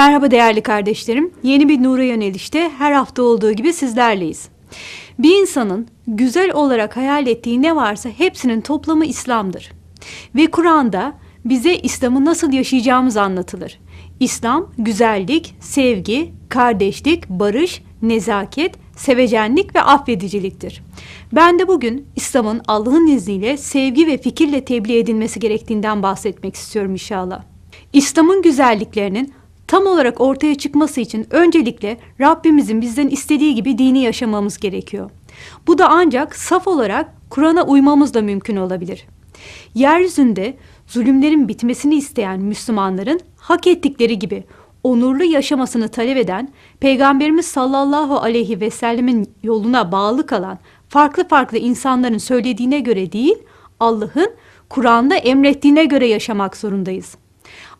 Merhaba değerli kardeşlerim. Yeni bir nura yönelişte her hafta olduğu gibi sizlerleyiz. Bir insanın güzel olarak hayal ettiği ne varsa hepsinin toplamı İslam'dır. Ve Kur'an'da bize İslam'ı nasıl yaşayacağımız anlatılır. İslam güzellik, sevgi, kardeşlik, barış, nezaket, sevecenlik ve affediciliktir. Ben de bugün İslam'ın Allah'ın izniyle sevgi ve fikirle tebliğ edilmesi gerektiğinden bahsetmek istiyorum inşallah. İslam'ın güzelliklerinin tam olarak ortaya çıkması için öncelikle Rabbimizin bizden istediği gibi dini yaşamamız gerekiyor. Bu da ancak saf olarak Kur'an'a uymamızla mümkün olabilir. Yeryüzünde zulümlerin bitmesini isteyen Müslümanların hak ettikleri gibi onurlu yaşamasını talep eden Peygamberimiz sallallahu aleyhi ve sellemin yoluna bağlı kalan farklı farklı insanların söylediğine göre değil, Allah'ın Kur'an'da emrettiğine göre yaşamak zorundayız.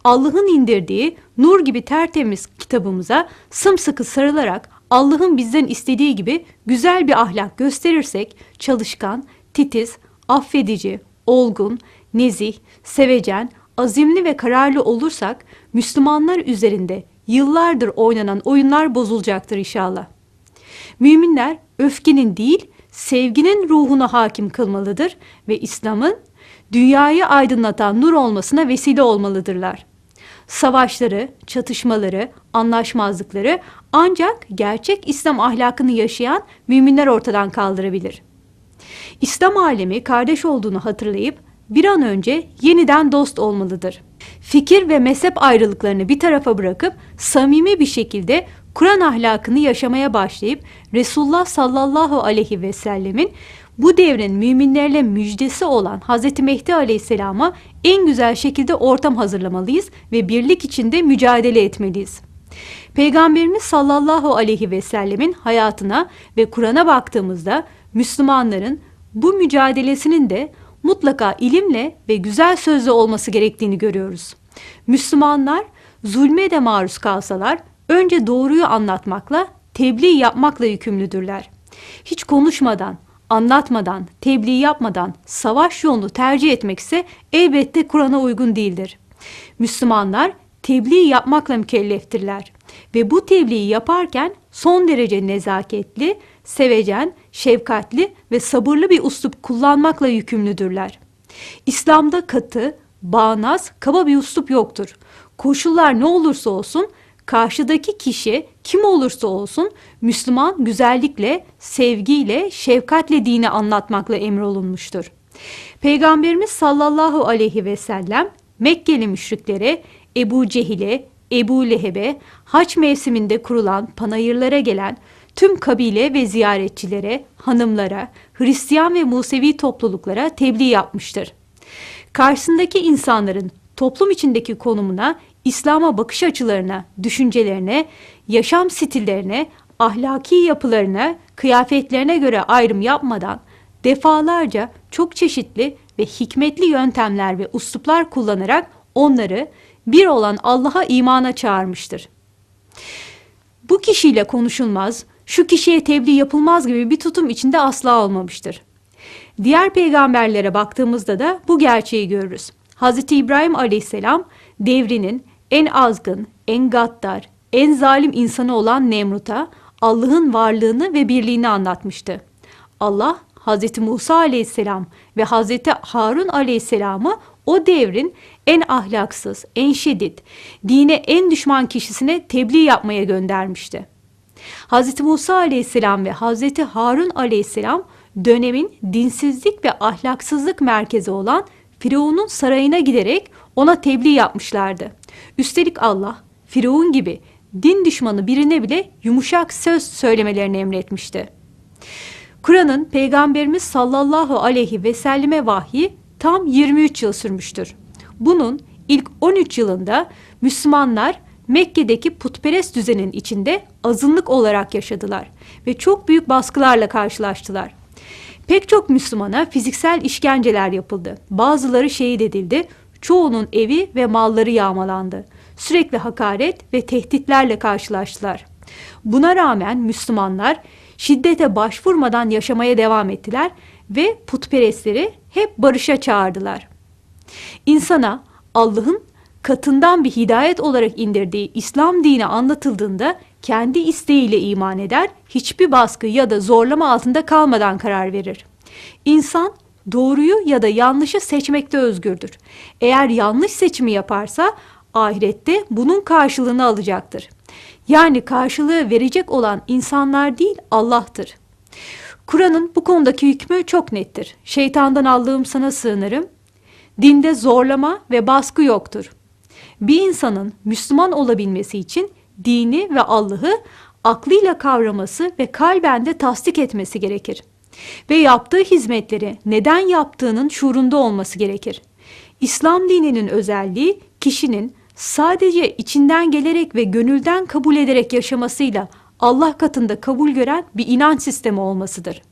Allah'ın indirdiği nur gibi tertemiz kitabımıza sımsıkı sarılarak Allah'ın bizden istediği gibi güzel bir ahlak gösterirsek çalışkan, titiz, affedici, olgun, nezih, sevecen, azimli ve kararlı olursak Müslümanlar üzerinde yıllardır oynanan oyunlar bozulacaktır inşallah. Müminler öfkenin değil, sevginin ruhuna hakim kılmalıdır ve İslam'ın dünyayı aydınlatan nur olmasına vesile olmalıdırlar. Savaşları, çatışmaları, anlaşmazlıkları ancak gerçek İslam ahlakını yaşayan müminler ortadan kaldırabilir. İslam alemi kardeş olduğunu hatırlayıp bir an önce yeniden dost olmalıdır. Fikir ve mezhep ayrılıklarını bir tarafa bırakıp samimi bir şekilde Kur'an ahlakını yaşamaya başlayıp Resulullah sallallahu aleyhi ve sellemin bu devrin müminlerle müjdesi olan Hz. Mehdi aleyhisselama en güzel şekilde ortam hazırlamalıyız ve birlik içinde mücadele etmeliyiz. Peygamberimiz sallallahu aleyhi ve sellemin hayatına ve Kur'an'a baktığımızda Müslümanların bu mücadelesinin de mutlaka ilimle ve güzel sözle olması gerektiğini görüyoruz. Müslümanlar zulme de maruz kalsalar önce doğruyu anlatmakla, tebliğ yapmakla yükümlüdürler. Hiç konuşmadan, anlatmadan, tebliğ yapmadan savaş yolunu tercih etmek ise elbette Kur'an'a uygun değildir. Müslümanlar tebliğ yapmakla mükelleftirler ve bu tebliği yaparken son derece nezaketli, sevecen, şefkatli ve sabırlı bir uslup kullanmakla yükümlüdürler. İslam'da katı, bağnaz, kaba bir uslup yoktur. Koşullar ne olursa olsun karşıdaki kişi kim olursa olsun Müslüman güzellikle, sevgiyle, şefkatle dini anlatmakla emrolunmuştur. Peygamberimiz sallallahu aleyhi ve sellem Mekkeli müşriklere, Ebu Cehil'e, Ebu Leheb'e, haç mevsiminde kurulan panayırlara gelen tüm kabile ve ziyaretçilere, hanımlara, Hristiyan ve Musevi topluluklara tebliğ yapmıştır. Karşısındaki insanların toplum içindeki konumuna, İslam'a bakış açılarına, düşüncelerine, yaşam stillerine, ahlaki yapılarına, kıyafetlerine göre ayrım yapmadan defalarca çok çeşitli ve hikmetli yöntemler ve usluplar kullanarak onları bir olan Allah'a imana çağırmıştır. Bu kişiyle konuşulmaz, şu kişiye tebliğ yapılmaz gibi bir tutum içinde asla olmamıştır. Diğer peygamberlere baktığımızda da bu gerçeği görürüz. Hz. İbrahim aleyhisselam devrinin en azgın, en gaddar, en zalim insanı olan Nemrut'a Allah'ın varlığını ve birliğini anlatmıştı. Allah Hz. Musa aleyhisselam ve Hz. Harun aleyhisselamı o devrin en ahlaksız, en şiddet, dine en düşman kişisine tebliğ yapmaya göndermişti. Hz. Musa aleyhisselam ve Hz. Harun aleyhisselam dönemin dinsizlik ve ahlaksızlık merkezi olan Firavun'un sarayına giderek ona tebliğ yapmışlardı. Üstelik Allah Firavun gibi din düşmanı birine bile yumuşak söz söylemelerini emretmişti. Kur'an'ın Peygamberimiz sallallahu aleyhi ve selleme vahyi tam 23 yıl sürmüştür. Bunun ilk 13 yılında Müslümanlar Mekke'deki putperest düzenin içinde azınlık olarak yaşadılar ve çok büyük baskılarla karşılaştılar. Pek çok Müslümana fiziksel işkenceler yapıldı. Bazıları şehit edildi, çoğunun evi ve malları yağmalandı. Sürekli hakaret ve tehditlerle karşılaştılar. Buna rağmen Müslümanlar şiddete başvurmadan yaşamaya devam ettiler ve putperestleri hep barışa çağırdılar. İnsana Allah'ın katından bir hidayet olarak indirdiği İslam dini anlatıldığında kendi isteğiyle iman eder, hiçbir baskı ya da zorlama altında kalmadan karar verir. İnsan doğruyu ya da yanlışı seçmekte özgürdür. Eğer yanlış seçimi yaparsa ahirette bunun karşılığını alacaktır. Yani karşılığı verecek olan insanlar değil Allah'tır. Kur'an'ın bu konudaki hükmü çok nettir. Şeytandan aldığım sana sığınırım. Dinde zorlama ve baskı yoktur. Bir insanın Müslüman olabilmesi için dini ve Allah'ı aklıyla kavraması ve kalben de tasdik etmesi gerekir. Ve yaptığı hizmetleri neden yaptığının şuurunda olması gerekir. İslam dininin özelliği kişinin sadece içinden gelerek ve gönülden kabul ederek yaşamasıyla Allah katında kabul gören bir inanç sistemi olmasıdır.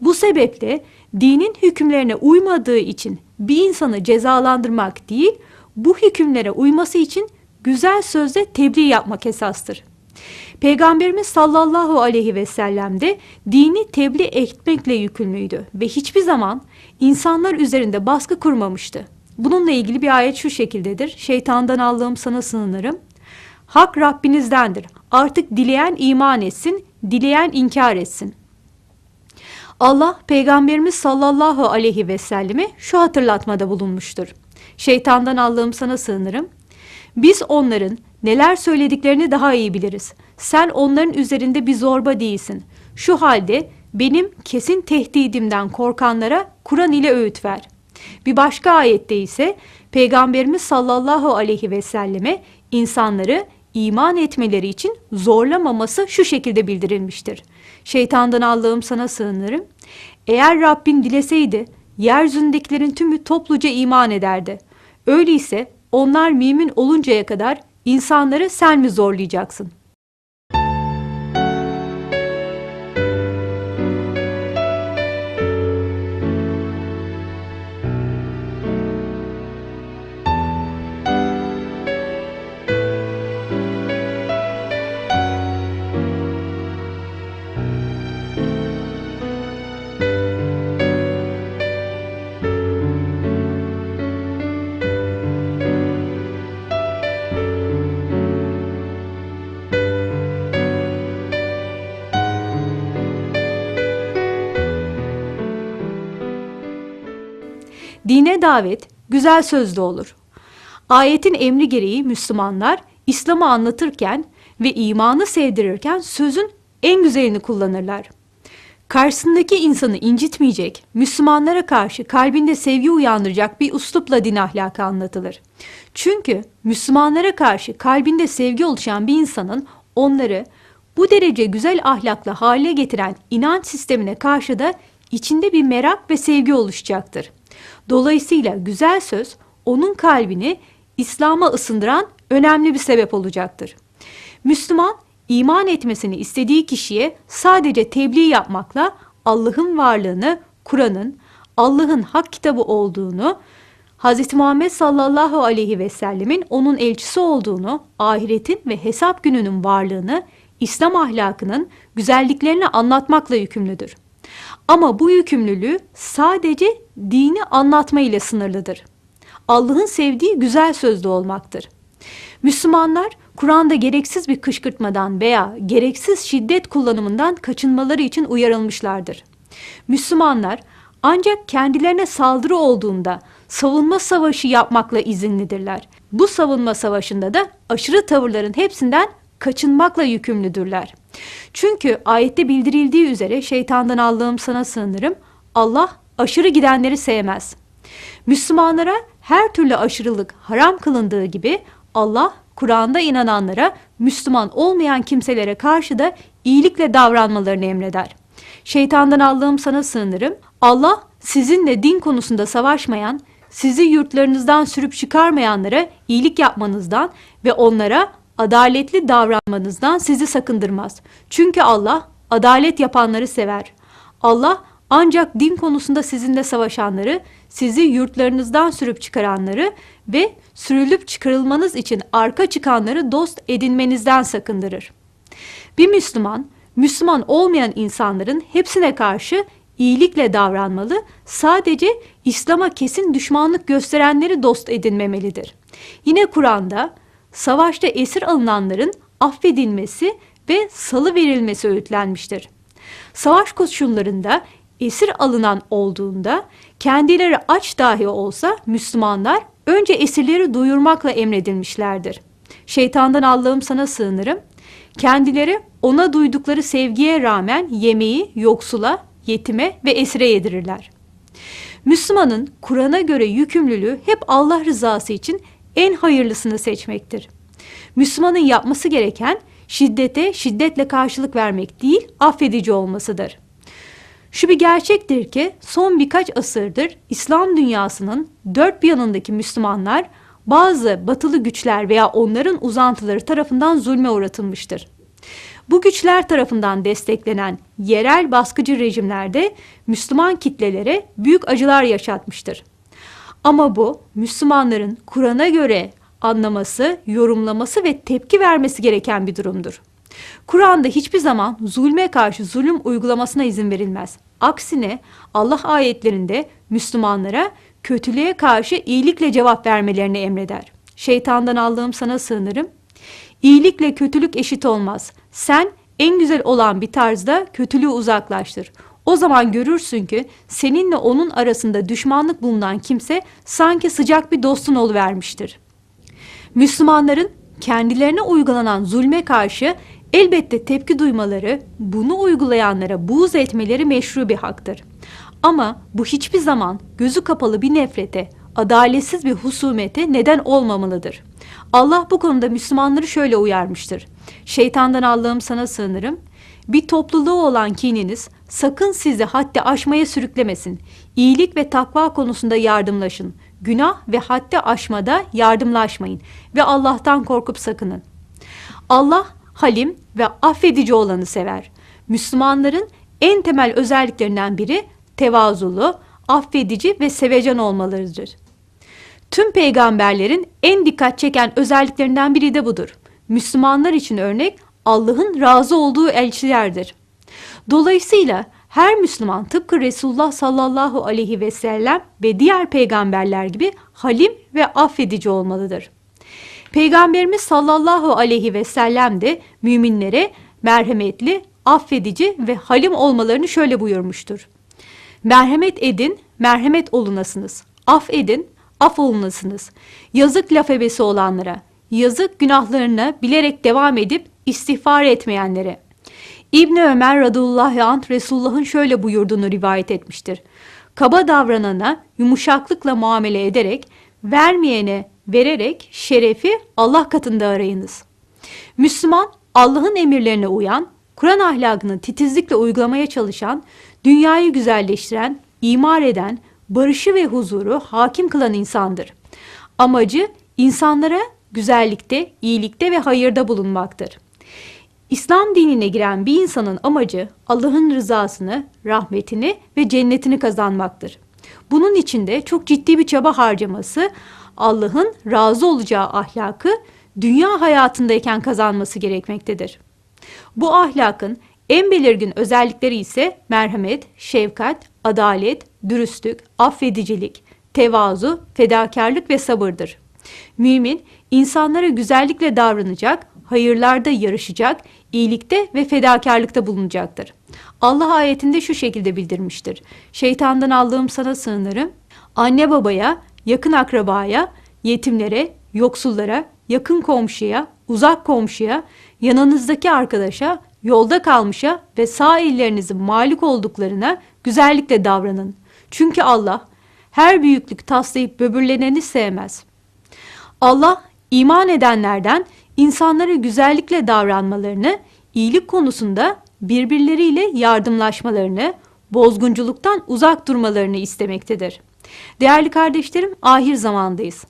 Bu sebeple dinin hükümlerine uymadığı için bir insanı cezalandırmak değil, bu hükümlere uyması için güzel sözle tebliğ yapmak esastır. Peygamberimiz sallallahu aleyhi ve sellem de dini tebliğ etmekle yükümlüydü ve hiçbir zaman insanlar üzerinde baskı kurmamıştı. Bununla ilgili bir ayet şu şekildedir. Şeytandan Allah'ım sana sığınırım. Hak Rabbinizdendir. Artık dileyen iman etsin, dileyen inkar etsin. Allah Peygamberimiz sallallahu aleyhi ve selleme şu hatırlatmada bulunmuştur. Şeytandan Allah'ım sana sığınırım. Biz onların neler söylediklerini daha iyi biliriz. Sen onların üzerinde bir zorba değilsin. Şu halde benim kesin tehdidimden korkanlara Kur'an ile öğüt ver. Bir başka ayette ise Peygamberimiz sallallahu aleyhi ve selleme insanları iman etmeleri için zorlamaması şu şekilde bildirilmiştir. Şeytandan Allah'ım sana sığınırım. Eğer Rabbin dileseydi yeryüzündekilerin tümü topluca iman ederdi. Öyleyse onlar mümin oluncaya kadar insanları sen mi zorlayacaksın? Dine davet güzel sözlü olur. Ayetin emri gereği Müslümanlar İslam'ı anlatırken ve imanı sevdirirken sözün en güzelini kullanırlar. Karşısındaki insanı incitmeyecek, Müslümanlara karşı kalbinde sevgi uyandıracak bir uslupla din ahlakı anlatılır. Çünkü Müslümanlara karşı kalbinde sevgi oluşan bir insanın onları bu derece güzel ahlakla hale getiren inanç sistemine karşı da içinde bir merak ve sevgi oluşacaktır. Dolayısıyla güzel söz onun kalbini İslam'a ısındıran önemli bir sebep olacaktır. Müslüman iman etmesini istediği kişiye sadece tebliğ yapmakla Allah'ın varlığını, Kur'an'ın Allah'ın hak kitabı olduğunu, Hz. Muhammed sallallahu aleyhi ve sellemin onun elçisi olduğunu, ahiretin ve hesap gününün varlığını, İslam ahlakının güzelliklerini anlatmakla yükümlüdür. Ama bu yükümlülüğü sadece dini anlatma ile sınırlıdır. Allah'ın sevdiği güzel sözlü olmaktır. Müslümanlar Kur'an'da gereksiz bir kışkırtmadan veya gereksiz şiddet kullanımından kaçınmaları için uyarılmışlardır. Müslümanlar ancak kendilerine saldırı olduğunda savunma savaşı yapmakla izinlidirler. Bu savunma savaşında da aşırı tavırların hepsinden kaçınmakla yükümlüdürler. Çünkü ayette bildirildiği üzere şeytandan Allah'ım sana sığınırım. Allah aşırı gidenleri sevmez. Müslümanlara her türlü aşırılık haram kılındığı gibi Allah Kur'an'da inananlara Müslüman olmayan kimselere karşı da iyilikle davranmalarını emreder. Şeytandan Allah'ım sana sığınırım. Allah sizinle din konusunda savaşmayan, sizi yurtlarınızdan sürüp çıkarmayanlara iyilik yapmanızdan ve onlara adaletli davranmanızdan sizi sakındırmaz. Çünkü Allah adalet yapanları sever. Allah ancak din konusunda sizinle savaşanları, sizi yurtlarınızdan sürüp çıkaranları ve sürülüp çıkarılmanız için arka çıkanları dost edinmenizden sakındırır. Bir Müslüman, Müslüman olmayan insanların hepsine karşı iyilikle davranmalı, sadece İslam'a kesin düşmanlık gösterenleri dost edinmemelidir. Yine Kur'an'da savaşta esir alınanların affedilmesi ve salı verilmesi öğütlenmiştir. Savaş koşullarında esir alınan olduğunda kendileri aç dahi olsa Müslümanlar önce esirleri duyurmakla emredilmişlerdir. Şeytandan Allah'ım sana sığınırım. Kendileri ona duydukları sevgiye rağmen yemeği yoksula, yetime ve esire yedirirler. Müslümanın Kur'an'a göre yükümlülüğü hep Allah rızası için en hayırlısını seçmektir. Müslümanın yapması gereken şiddete şiddetle karşılık vermek değil, affedici olmasıdır. Şu bir gerçektir ki son birkaç asırdır İslam dünyasının dört bir yanındaki Müslümanlar bazı batılı güçler veya onların uzantıları tarafından zulme uğratılmıştır. Bu güçler tarafından desteklenen yerel baskıcı rejimlerde Müslüman kitlelere büyük acılar yaşatmıştır. Ama bu Müslümanların Kur'an'a göre anlaması, yorumlaması ve tepki vermesi gereken bir durumdur. Kur'an'da hiçbir zaman zulme karşı zulüm uygulamasına izin verilmez. Aksine Allah ayetlerinde Müslümanlara kötülüğe karşı iyilikle cevap vermelerini emreder. Şeytandan Allah'ım sana sığınırım. İyilikle kötülük eşit olmaz. Sen en güzel olan bir tarzda kötülüğü uzaklaştır. O zaman görürsün ki seninle onun arasında düşmanlık bulunan kimse sanki sıcak bir dostun vermiştir. Müslümanların kendilerine uygulanan zulme karşı elbette tepki duymaları, bunu uygulayanlara buğz etmeleri meşru bir haktır. Ama bu hiçbir zaman gözü kapalı bir nefrete, adaletsiz bir husumete neden olmamalıdır. Allah bu konuda Müslümanları şöyle uyarmıştır. Şeytandan Allah'ım sana sığınırım. Bir topluluğu olan kininiz sakın sizi haddi aşmaya sürüklemesin. İyilik ve takva konusunda yardımlaşın. Günah ve haddi aşmada yardımlaşmayın ve Allah'tan korkup sakının. Allah halim ve affedici olanı sever. Müslümanların en temel özelliklerinden biri tevazulu, affedici ve sevecen olmalarıdır. Tüm peygamberlerin en dikkat çeken özelliklerinden biri de budur. Müslümanlar için örnek Allah'ın razı olduğu elçilerdir. Dolayısıyla her Müslüman tıpkı Resulullah sallallahu aleyhi ve sellem ve diğer peygamberler gibi halim ve affedici olmalıdır. Peygamberimiz sallallahu aleyhi ve sellem de müminlere merhametli, affedici ve halim olmalarını şöyle buyurmuştur. Merhamet edin, merhamet olunasınız. Af edin, af olunasınız. Yazık laf ebesi olanlara, yazık günahlarına bilerek devam edip istiğfar etmeyenlere. İbni Ömer radıyallahu anh Resulullah'ın şöyle buyurduğunu rivayet etmiştir. Kaba davranana yumuşaklıkla muamele ederek, vermeyene vererek şerefi Allah katında arayınız. Müslüman, Allah'ın emirlerine uyan, Kur'an ahlakını titizlikle uygulamaya çalışan, dünyayı güzelleştiren, imar eden, barışı ve huzuru hakim kılan insandır. Amacı insanlara güzellikte, iyilikte ve hayırda bulunmaktır. İslam dinine giren bir insanın amacı Allah'ın rızasını, rahmetini ve cennetini kazanmaktır. Bunun için de çok ciddi bir çaba harcaması, Allah'ın razı olacağı ahlakı dünya hayatındayken kazanması gerekmektedir. Bu ahlakın en belirgin özellikleri ise merhamet, şefkat, adalet, dürüstlük, affedicilik, tevazu, fedakarlık ve sabırdır. Mümin insanlara güzellikle davranacak, hayırlarda yarışacak, iyilikte ve fedakarlıkta bulunacaktır. Allah ayetinde şu şekilde bildirmiştir. Şeytandan Allah'ım sana sığınırım. Anne babaya, yakın akrabaya, yetimlere, yoksullara, yakın komşuya, uzak komşuya, yanınızdaki arkadaşa, yolda kalmışa ve sağ ellerinizin malik olduklarına güzellikle davranın. Çünkü Allah her büyüklük taslayıp böbürleneni sevmez. Allah iman edenlerden insanlara güzellikle davranmalarını, iyilik konusunda birbirleriyle yardımlaşmalarını, bozgunculuktan uzak durmalarını istemektedir. Değerli kardeşlerim, ahir zamandayız.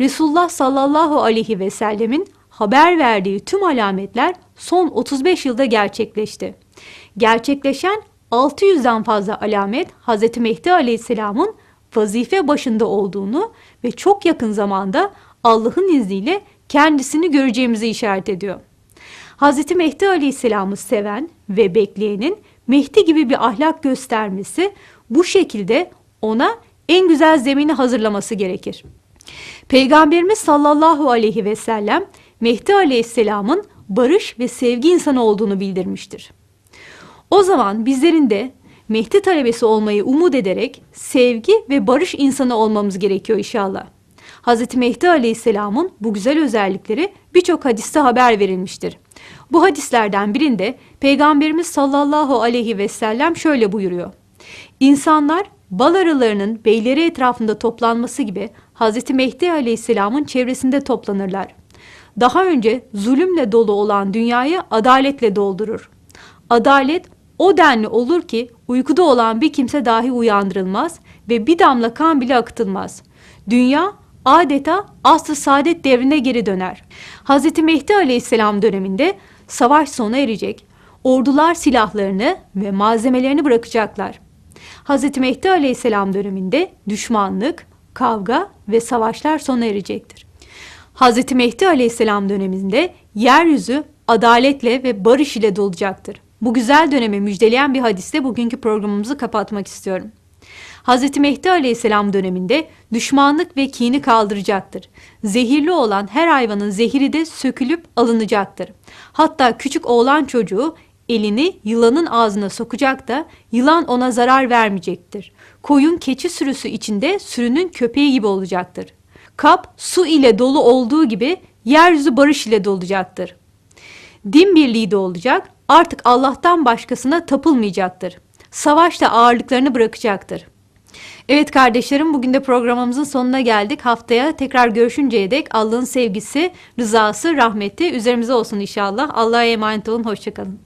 Resulullah sallallahu aleyhi ve sellemin haber verdiği tüm alametler son 35 yılda gerçekleşti. Gerçekleşen 600'den fazla alamet Hz. Mehdi aleyhisselamın vazife başında olduğunu ve çok yakın zamanda Allah'ın izniyle kendisini göreceğimizi işaret ediyor. Hz. Mehdi Aleyhisselam'ı seven ve bekleyenin Mehdi gibi bir ahlak göstermesi bu şekilde ona en güzel zemini hazırlaması gerekir. Peygamberimiz sallallahu aleyhi ve sellem Mehdi aleyhisselamın barış ve sevgi insanı olduğunu bildirmiştir. O zaman bizlerin de Mehdi talebesi olmayı umut ederek sevgi ve barış insanı olmamız gerekiyor inşallah. Hz. Mehdi Aleyhisselam'ın bu güzel özellikleri birçok hadiste haber verilmiştir. Bu hadislerden birinde Peygamberimiz sallallahu aleyhi ve sellem şöyle buyuruyor. İnsanlar bal arılarının beyleri etrafında toplanması gibi Hz. Mehdi Aleyhisselam'ın çevresinde toplanırlar. Daha önce zulümle dolu olan dünyayı adaletle doldurur. Adalet o denli olur ki uykuda olan bir kimse dahi uyandırılmaz ve bir damla kan bile akıtılmaz. Dünya adeta asr-ı saadet devrine geri döner. Hz. Mehdi Aleyhisselam döneminde savaş sona erecek. Ordular silahlarını ve malzemelerini bırakacaklar. Hz. Mehdi Aleyhisselam döneminde düşmanlık, kavga ve savaşlar sona erecektir. Hz. Mehdi Aleyhisselam döneminde yeryüzü adaletle ve barış ile dolacaktır. Bu güzel dönemi müjdeleyen bir hadisle bugünkü programımızı kapatmak istiyorum. Hz. Mehdi Aleyhisselam döneminde düşmanlık ve kini kaldıracaktır. Zehirli olan her hayvanın zehiri de sökülüp alınacaktır. Hatta küçük oğlan çocuğu elini yılanın ağzına sokacak da yılan ona zarar vermeyecektir. Koyun keçi sürüsü içinde sürünün köpeği gibi olacaktır. Kap su ile dolu olduğu gibi yeryüzü barış ile dolacaktır. Din birliği de olacak. Artık Allah'tan başkasına tapılmayacaktır. Savaşta ağırlıklarını bırakacaktır. Evet kardeşlerim bugün de programımızın sonuna geldik. Haftaya tekrar görüşünceye dek Allah'ın sevgisi, rızası, rahmeti üzerimize olsun inşallah. Allah'a emanet olun. Hoşçakalın.